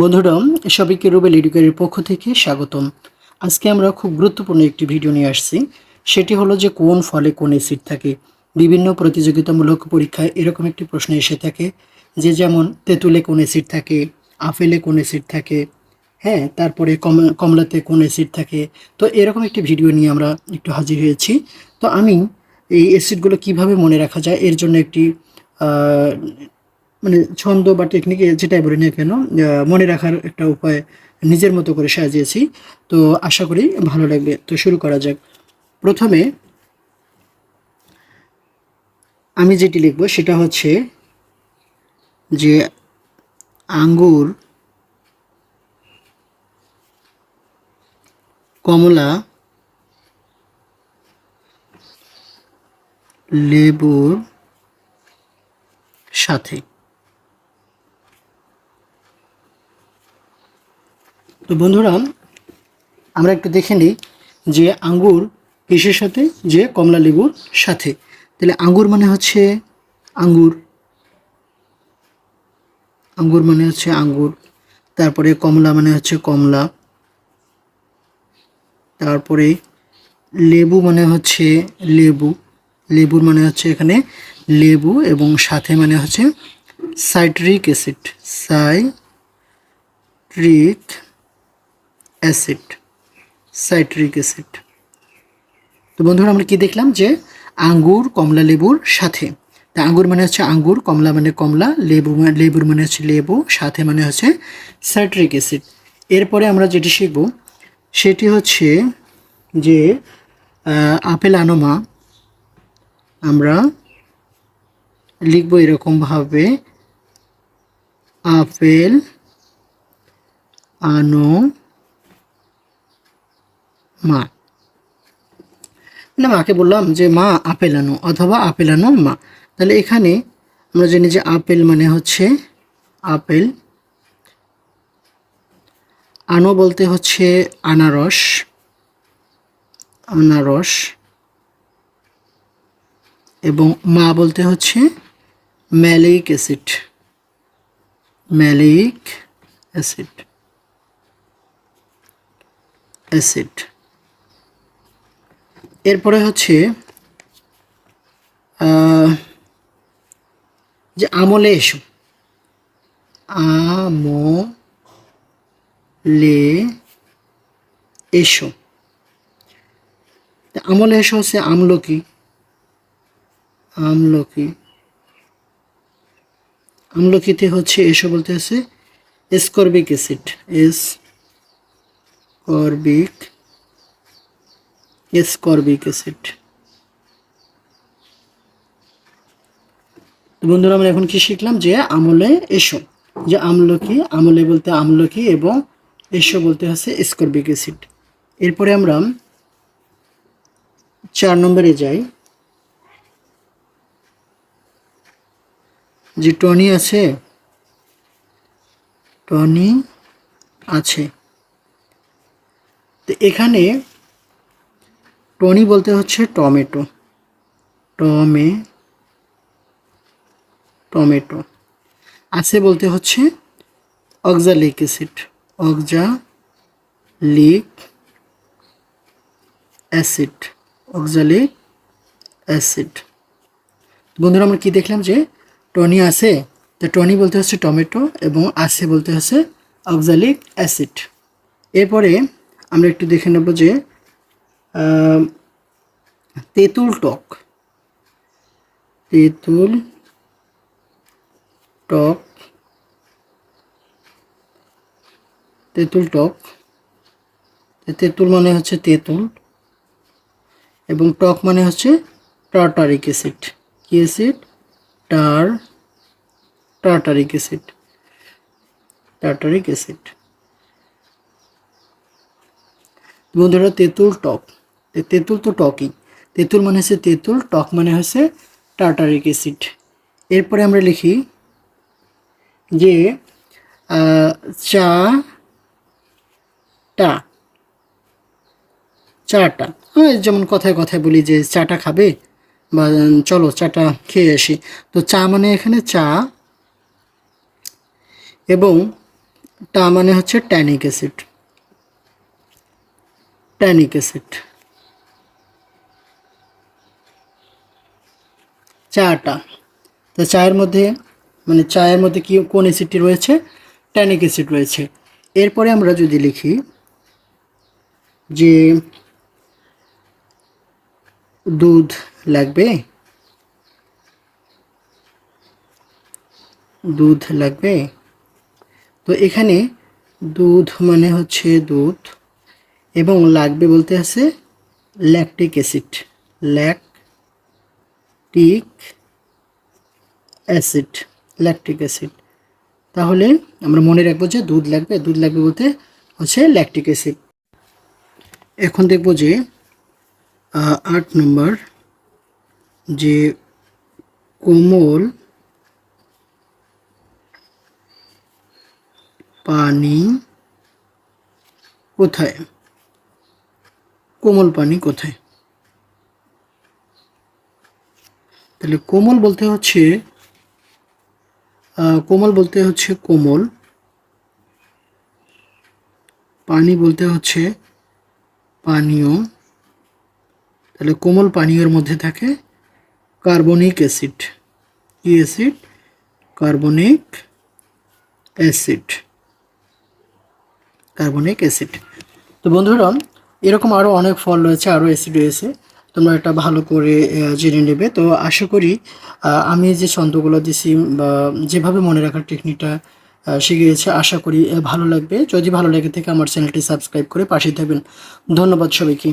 বন্ধুরা, সবাইকে রুবেল এডুকের পক্ষ থেকে স্বাগতম। আজকে আমরা খুব গুরুত্বপূর্ণ একটি ভিডিও নিয়ে আসছি। সেটি হলো যে কোন ফলে কোন অ্যাসিড থাকে। বিভিন্ন প্রতিযোগিতামূলক পরীক্ষায় এরকম একটি প্রশ্ন এসে থাকে যে যেমন, তেঁতুলে কোন অ্যাসিড থাকে, আপেলে কোন অ্যাসিড থাকে হ্যাঁ তারপরে কম- কমলাতে কোন অ্যাসিড থাকে। তো এরকম একটি ভিডিও নিয়ে আমরা একটু হাজির হয়েছি। তো আমি এই অ্যাসিডগুলো কীভাবে মনে রাখা যায়, এর জন্য একটি মানে ছন্দ বা টেকনিকে যেটাই বলি না কেন মনে রাখার একটা উপায় নিজের মতো করে সাজিয়েছি। তো আশা করি ভালো লাগবে। তো শুরু করা যাক। প্রথমে আমি যেটি লিখব সেটা হচ্ছে যে আঙ্গুর, কমলা, লেবুর সাথে। তো বন্ধুরা, আমরা একটু দেখে নিই যে আঙ্গুর কিসের সাথে, যে কমলা লেবুর সাথে। তাহলে আঙ্গুর মানে হচ্ছে আঙ্গুর। আঙ্গুর মানে হচ্ছে আঙ্গুর। তারপরে কমলা মানে হচ্ছে কমলা। তারপরে লেবু মানে হচ্ছে লেবু। লেবুর মানে হচ্ছে এখানে লেবু এবং সাথে মানে হচ্ছে citric acid. Citric acid, citric acid. তো বন্ধুরা, আমরা কি দেখলাম যে আঙ্গুর, কমলা লেবুর সাথে, তা আঙ্গুর মানে হচ্ছে আঙ্গুর, কমলা মানে কমলা, লেবু লেবুর মানে হচ্ছে লেবু, সাথে মানে হচ্ছে সাইট্রিক অ্যাসিড। এরপরে আমরা যেটি শিখব, সেটি হচ্ছে যে আপেল আনোমা আমরা লিখব এরকমভাবে আপেল আনো মা। না, মাকে বললাম যে, মা, আপেল আনো অথবা আপেল আনো মা। তাহলে এখানে আমরা জানি যে আপেল মানে হচ্ছে আপেল। আনো বলতে হচ্ছে আনারস। আনারস। এবং মা বলতে হচ্ছে malic acid. Malic acid. Acid. এরপরে হচ্ছে যে আমলে এসো। আমলে এসো। আমলে এসো হচ্ছে আমলকি। আমলকি। আমলকিতে হচ্ছে এসো বলতে আছে ascorbic acid ascorbic ascorbic acid তো বন্ধুরা, আমরা এখন কি শিখলাম? যে আমলে এসো। যে আমলকি আমলে বলতে আমলকি এবং এসো বলতে হচ্ছে এসকর্বিক অ্যাসিড এরপরে আমরা চার নম্বরে যাই। যে টনি আছে টনি আছে। তো এখানে টনি বলতে হচ্ছে টমেটো। টমে, টমেটো। আছে বলতে হচ্ছে oxalic acid. Oxalic acid. Oxalic acid. বন্ধুরা, আমরা কি দেখলাম যে টনি আছে, তো টনি বলতে হচ্ছে টমেটো এবং আছে বলতে হচ্ছে অক্সালিক অ্যাসিড। এরপরে আমরা একটু দেখে নেব যে তেঁতুল টক। তেঁতুল টক। তেঁতুল টক। তেঁতুল মানে হচ্ছে তেঁতুল এবং টক মানে হচ্ছে টার্টারিক অ্যাসিড। কি অ্যাসিড? টার টার্টারিক অ্যাসিড। Tartaric acid. বন্ধুরা, তেঁতুল টক। তেঁতুল তো টকই তেঁতুল মানে হচ্ছে তেঁতুল, টক মানে হচ্ছে টার্টারিক অ্যাসিড। এরপরে আমরা লিখি যে চা টা। চাটা হ্যাঁ যেমন কথায় কথায় বলি যে চাটা খাবে? বা চলো চাটা খেয়ে আসি। তো চা মানে এখানে চা এবং টা মানে হচ্ছে ট্যানিক অ্যাসিড। Tannic acid. চাটা। তো চায়ের মধ্যে মানে চায়ের মধ্যে কি, কোন অ্যাসিডটি রয়েছে? ট্যানিক অ্যাসিড রয়েছে। এরপরে আমরা যদি লিখি যে দুধ লাগবে। দুধ লাগবে। তো এখানে দুধ মানে হচ্ছে দুধ এবং লাগবে বলতে আছে lactic acid lactic acid lactic acid তাহলে আমরা মনে রাখব যে দুধ লাগবে দুধ লাগবে বলতে হচ্ছে ল্যাকটিক অ্যাসিড এখন দেখব যে আট নম্বর যে কোমল পানি কোথায়? কোমল পানি কোথায়? তাহলে কোমল বলতে হচ্ছে কোমল বলতে হচ্ছে কোমল, পানি বলতে হচ্ছে পানীয়। তাহলে কোমল পানীয়ের মধ্যে থাকে কার্বনিক অ্যাসিড। কি acid? Carbonic acid. Carbonic acid. তো বন্ধুরা, এরকম আরও অনেক ফল রয়েছে আরও অ্যাসিড রয়েছে। তোমরা এটা ভালো করে জেনে নেবে। তো আশা করি আমি যে ছন্দগুলো দিছি, বা যেভাবে মনে রাখার টেকনিকটা শিখিয়েছে, আশা করি ভালো লাগবে। যদি ভালো লাগে থেকে, আমার চ্যানেলটি সাবস্ক্রাইব করে পাশে থাকবেন। ধন্যবাদ সবাইকে।